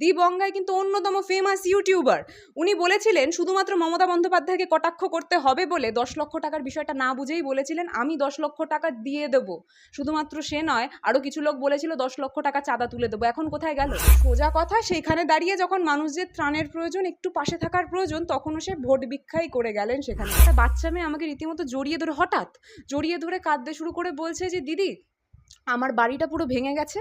দি বঙ্গাই কিন্তু অন্যতম famous YouTuber উনি বলেছিলেন, শুধুমাত্র মমতা বন্দ্যোপাধ্যায়কে কটাক্ষ করতে হবে বলে দশ লক্ষ টাকার বিষয়টা না বুঝেই বলেছিলেন, আমি দশ লক্ষ টাকা দিয়ে দেবো। শুধুমাত্র সে নয় আরও কিছু লোক বলেছিল, দশ লক্ষ টাকা চাঁদা তুলে দেবো। এখন কোথায় গেল? সোজা কথা সেইখানে দাঁড়িয়ে যখন মানুষদের ত্রাণের প্রয়োজন, একটু পাশে থাকার প্রয়োজন, তখনও সে ভোট ভিক্ষাই করে গেলেন সেখানে। একটা বাচ্চা মেয়ে আমাকে রীতিমতো জড়িয়ে ধরে, হঠাৎ জড়িয়ে ধরে কাঁদতে শুরু করে বলছে যে, দিদি আমার বাড়িটা পুরো ভেঙে গেছে।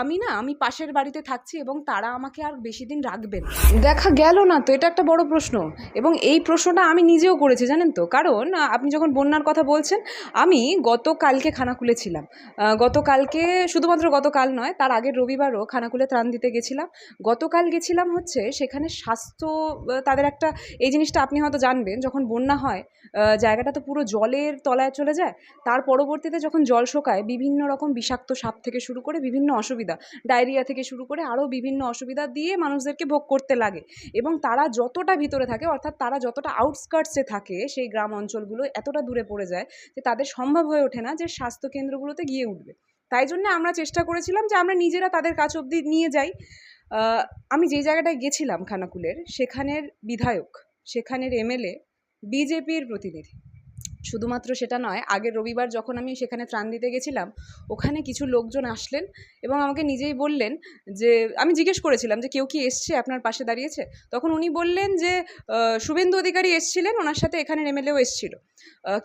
আমি না আমি পাশের বাড়িতে থাকছি এবং তারা আমাকে আর বেশি দিন রাখবেন দেখা গেল না তো এটা একটা বড় প্রশ্ন। এবং এই প্রশ্নটা আমি নিজেও করেছি জানেন তো। কারণ আপনি যখন বন্যার কথা বলছেন আমি গতকালকে খানাকুলে ছিলাম। আহ, গতকালকে শুধুমাত্র গতকাল নয় তার আগের রবিবারও খানাকুলে ত্রাণ দিতে গেছিলাম। গতকাল গেছিলাম হচ্ছে সেখানে স্বাস্থ্য তাদের একটা এই জিনিসটা আপনি হয়তো জানবেন যখন বন্যা হয় জায়গাটা তো পুরো জলের তলায় চলে যায় তার পরবর্তীতে যখন জল শোকায় বিভিন্ন রকম বিষাক্ত সাপ থেকে শুরু করে বিভিন্ন অসুবিধা, ডায়রিয়া থেকে শুরু করে আরও বিভিন্ন অসুবিধা দিয়ে মানুষদেরকে ভোগ করতে লাগে। এবং তারা যতটা ভিতরে থাকে, অর্থাৎ তারা যতটা আউটস্কার্টসে থাকে সেই গ্রাম অঞ্চলগুলো এতটা দূরে পড়ে যায় যে তাদের সম্ভব হয়ে ওঠে না যে স্বাস্থ্য কেন্দ্রগুলোতে গিয়ে উঠবে। তাই জন্য আমরা চেষ্টা করেছিলাম যে আমরা নিজেরা তাদের কাছ অবধি নিয়ে যাই। আমি যে জায়গাটায় গেছিলাম খানাকুলের, সেখানের বিধায়ক, সেখানের এমএলএ, বিজেপির প্রতিনিধি। শুধুমাত্র সেটা নয়, আগের রবিবার যখন আমি সেখানে ত্রাণ দিতে গেছিলাম, ওখানে কিছু লোকজন আসলেন এবং আমাকে নিজেই বললেন যে, আমি জিজ্ঞেস করেছিলাম যে, কেউ কি এসছে? আপনার পাশে দাঁড়িয়েছে? তখন উনি বললেন যে শুভেন্দু অধিকারী এসছিলেন, ওনার সাথে এখানে এমএলএও এসছিল।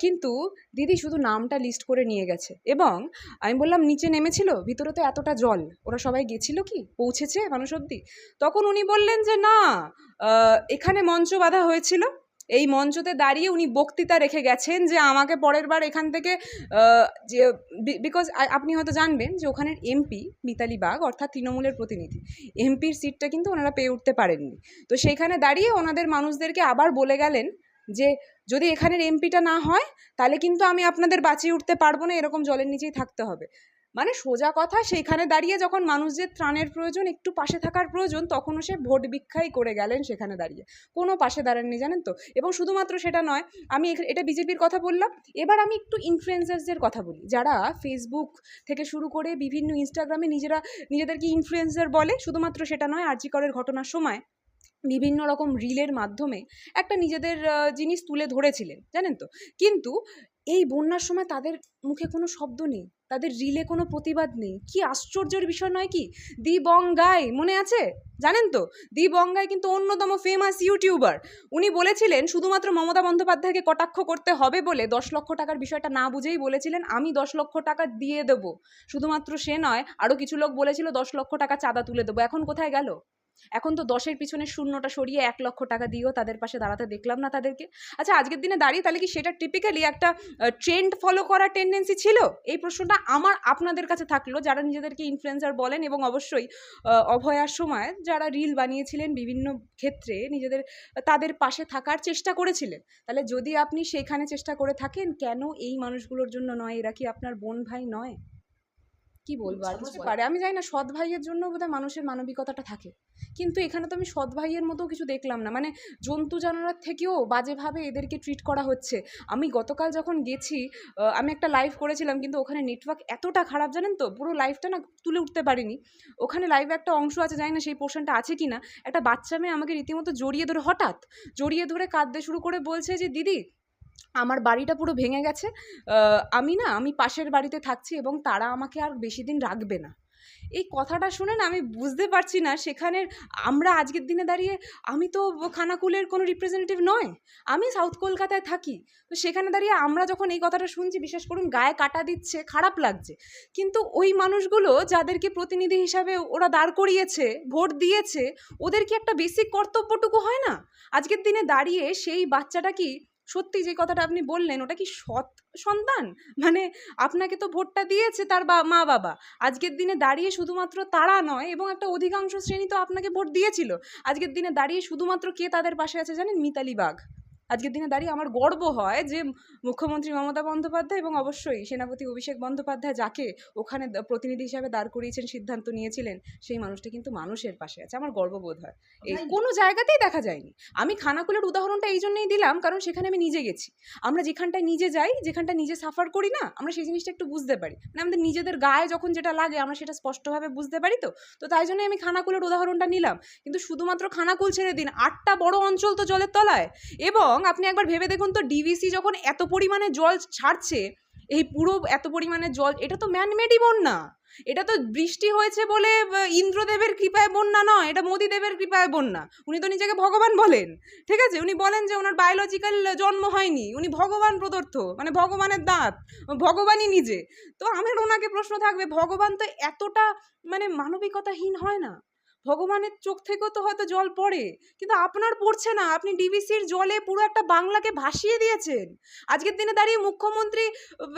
কিন্তু দিদি শুধু নামটা লিস্ট করে নিয়ে গেছে এবং আমি বললাম, নিচে নেমেছিল? ভিতরে তো এতটা জল। ওরা সবাই গেছিল কি? পৌঁছেছে মানুষ অব্দি তখন উনি বললেন যে, না এখানে মঞ্চ বাঁধা হয়েছিল। এই মঞ্চতে দাঁড়িয়ে উনি বক্তৃতা রেখে গেছেন যে আমাকে পরের বার এখান থেকে যে বিকজ আপনি হয়তো জানবেন যে ওখানের এমপি মিতালি বাগ অর্থাৎ তৃণমূলের প্রতিনিধি এমপির সিটটা কিন্তু ওনারা পেয়ে উঠতে পারেননি। তো সেইখানে দাঁড়িয়ে ওনাদের মানুষদেরকে আবার বলে গেলেন যে, যদি এখানের এমপিটা না হয়, তাহলে কিন্তু আমি আপনাদের বাঁচিয়ে উঠতে পারব না, এরকম জলের নিচেই থাকতে হবে। মানে সোজা কথা সেইখানে দাঁড়িয়ে যখন মানুষদের ত্রাণের প্রয়োজন, একটু পাশে থাকার প্রয়োজন, তখনও সে ভোট ভিক্ষাই করে গেলেন সেখানে দাঁড়িয়ে। কোনো পাশে দাঁড়াননি, জানেন তো? এবং শুধুমাত্র সেটা নয়, আমি এটা বিজেপির কথা বললাম। এবার আমি একটু ইনফ্লুয়েন্সার্সদের কথা বলি। যারা ফেসবুক থেকে শুরু করে বিভিন্ন ইনস্টাগ্রামে নিজেরা, নিজেদেরকে ইনফ্লুয়েন্সার বলে, শুধুমাত্র সেটা নয় আর্জিকরের ঘটনার সময় বিভিন্ন রকম রিলের মাধ্যমে একটা নিজেদের জিনিস তুলে ধরেছিলেন, জানেন তো? কিন্তু এই বন্যার সময় তাদের মুখে কোনো শব্দ নেই, তাদের রিলে কোনো প্রতিবাদ নেই। কি আশ্চর্যের বিষয় নয় কি? দি বঙ্গাই মনে আছে? জানেন তো? দি বঙ্গাই কিন্তু অন্যতম ফেমাস ইউটিউবার উনি বলেছিলেন, শুধুমাত্র মমতা বন্দ্যোপাধ্যায়কে কটাক্ষ করতে হবে বলে দশ লক্ষ টাকার বিষয়টা না বুঝেই বলেছিলেন, আমি দশ লক্ষ টাকা দিয়ে দেবো। শুধুমাত্র সে নয় আরও কিছু লোক বলেছিল দশ লক্ষ টাকা চাঁদা তুলে দেবো। এখন কোথায় গেল? এখন তো দশের পিছনে শূন্যটা সরিয়ে এক লক্ষ টাকা দিয়েও তাদের পাশে দাঁড়াতে দেখলাম না তাদেরকে। আচ্ছা আজকের দিনে দাঁড়িয়ে তাহলে কি সেটা টিপিক্যালি একটা ট্রেন্ড ফলো করার টেন্ডেন্সি ছিল? এই প্রশ্নটা আমার আপনাদের কাছে থাকল, যারা নিজেদেরকে ইনফ্লুয়েন্সার বলেন এবং অবশ্যই অভয়ার সময় যারা রিল বানিয়েছিলেন বিভিন্ন ক্ষেত্রে নিজেদের, তাদের পাশে থাকার চেষ্টা করেছিলেন। তাহলে যদি আপনি সেখানে চেষ্টা করে থাকেন, কেন এই মানুষগুলোর জন্য নয়? এরা কি আপনার বোন ভাই নয়? কি বলব আর বুঝতে পারে। আমি জানি না সৎ ভাইয়ের জন্য বোধহয় মানুষের মানবিকতাটা থাকে। কিন্তু এখানে তো আমি সৎ ভাইয়ের মতো কিছু দেখলাম না। মানে জন্তু জানোয়ার থেকেও বাজেভাবে এদেরকে ট্রিট করা হচ্ছে। আমি গতকাল যখন গেছি আমি একটা লাইভ করেছিলাম কিন্তু ওখানে নেটওয়ার্ক এতটা খারাপ জানেন তো? পুরো লাইভটা না তুলে উঠতে পারিনি। ওখানে লাইভে একটা অংশ আছে জানি না সেই পোর্শনটা আছে কি না একটা বাচ্চা মেয়ে আমাকে রীতিমতো জড়িয়ে ধরে হঠাৎ জড়িয়ে ধরে কাঁদতে শুরু করে বলছে যে দিদি আমার বাড়িটা পুরো ভেঙে গেছে। আমি না, আমি পাশের বাড়িতে থাকছি এবং তারা আমাকে আর বেশি দিন রাখবে না। এই কথাটা শুনে না আমি বুঝতে পারছি না সেখানের আমরা আজকের দিনে দাঁড়িয়ে, আমি তো খানাকুলের কোনো রিপ্রেজেন্টেটিভ নয়, আমি সাউথ কলকাতায় থাকি। তো সেখানে দাঁড়িয়ে আমরা যখন এই কথাটা শুনছি, বিশেষ করুন গায়ে কাটা দিচ্ছে, খারাপ লাগছে। কিন্তু ওই মানুষগুলো যাদেরকে প্রতিনিধি হিসাবে ওরা দাঁড় করিয়েছে, ভোট দিয়েছে, ওদের কি একটা বেসিক কর্তব্যটুকু হয় না? আজকের দিনে দাঁড়িয়ে সেই বাচ্চাটা কি সত্যি যে কথাটা আপনি বললেন, ওটা কি সৎ সন্তান? মানে আপনাকে তো ভোটটা দিয়েছে তার বা, মা বাবা। আজকের দিনে দাঁড়িয়ে শুধুমাত্র তারা নয়, এবং একটা অধিকাংশ শ্রেণি তো আপনাকে ভোট দিয়েছিল। আজকের দিনে দাঁড়িয়ে শুধুমাত্র কে তাদের পাশে আছে জানেন? মিতালি বাগ আজকের দিনে দাঁড়িয়ে আমার গর্ব হয় যে মুখ্যমন্ত্রী মমতা বন্দ্যোপাধ্যায় এবং অবশ্যই সেনাপতি অভিষেক বন্দ্যোপাধ্যায় যাকে ওখানে প্রতিনিধি হিসাবে দাঁড় করিয়েছেন সিদ্ধান্ত নিয়েছিলেন সেই মানুষটা কিন্তু মানুষের পাশে আছে। আমার গর্ববোধ হয়। এই কোনো জায়গাতেই দেখা যায়নি। আমি খানাকুলের উদাহরণটা এই জন্যই দিলাম কারণ সেখানে আমি নিজে গেছি। আমরা যেখানটায় নিজে যাই যেখানটা নিজে সাফার করি না আমরা সেই জিনিসটা একটু বুঝতে পারি। মানে আমাদের নিজেদের গায়ে যখন যেটা লাগে আমরা সেটা স্পষ্টভাবে বুঝতে পারি তো। তো তাই জন্যই আমি খানাকুলের উদাহরণটা নিলাম। কিন্তু শুধুমাত্র খানাকুল ছেড়ে দিন আটটা বড় অঞ্চল তো জলের তলায়। এবং আপনি একবার ভেবে দেখুন তো ডিভিসি যখন এত পরিমাণে জল ছাড়ছে, এই পুরো এত পরিমাণে জল, এটা তো ম্যানমেডই বন্যা। এটা তো বৃষ্টি হয়েছে বলে ইন্দ্রদেবের কৃপায় বন্যা নয়, এটা মোদিদেবের কৃপায় বন্যা। উনি তো নিজেকে ভগবান বলেন, ঠিক আছে? উনি বলেন যে ওনার বায়োলজিক্যাল জন্ম হয়নি, উনি ভগবান প্রদত্ত মানে ভগবানের দাঁত, ভগবানই নিজে। তো আমার ওনাকে প্রশ্ন থাকবে, ভগবান তো এতটা মানে মানবিকতাহীন হয় না। ভগবানের চোখ থেকেও তো হয়তো জল পড়ে, কিন্তু আপনার পড়ছে না। আপনি ডিভিসির জলে পুরো একটা বাংলাকে ভাসিয়ে দিয়েছেন। আজকের দিনে দাঁড়িয়ে মুখ্যমন্ত্রী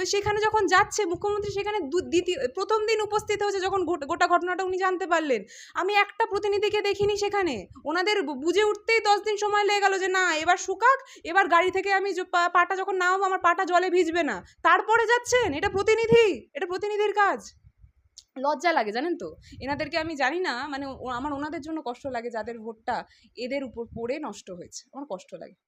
সেখানে যখন যাচ্ছে, মুখ্যমন্ত্রী সেখানে দ্বিতীয় প্রথম দিন উপস্থিত হয়েছে যখন গোটা- ঘটনাটা উনি জানতে পারলেন। আমি একটা প্রতিনিধিকে দেখিনি সেখানে। ওনাদের বুঝে উঠতেই দশ দিন সময় লেগে গেল যে, না, এবার শুকাক, এবার গাড়ি থেকে আমি পাটা যখন নামাবো, আমার পাটা জলে ভিজবে না। তারপরে যাচ্ছেন? এটা প্রতিনিধি? এটা প্রতিনিধির কাজ? লজ্জা লাগে, জানেন তো? এনাদেরকে আমি জানি না মানে আমার ওনাদের জন্য কষ্ট লাগে, যাদের ভোটটা এদের উপর পড়ে নষ্ট হয়েছে, আমার কষ্ট লাগে।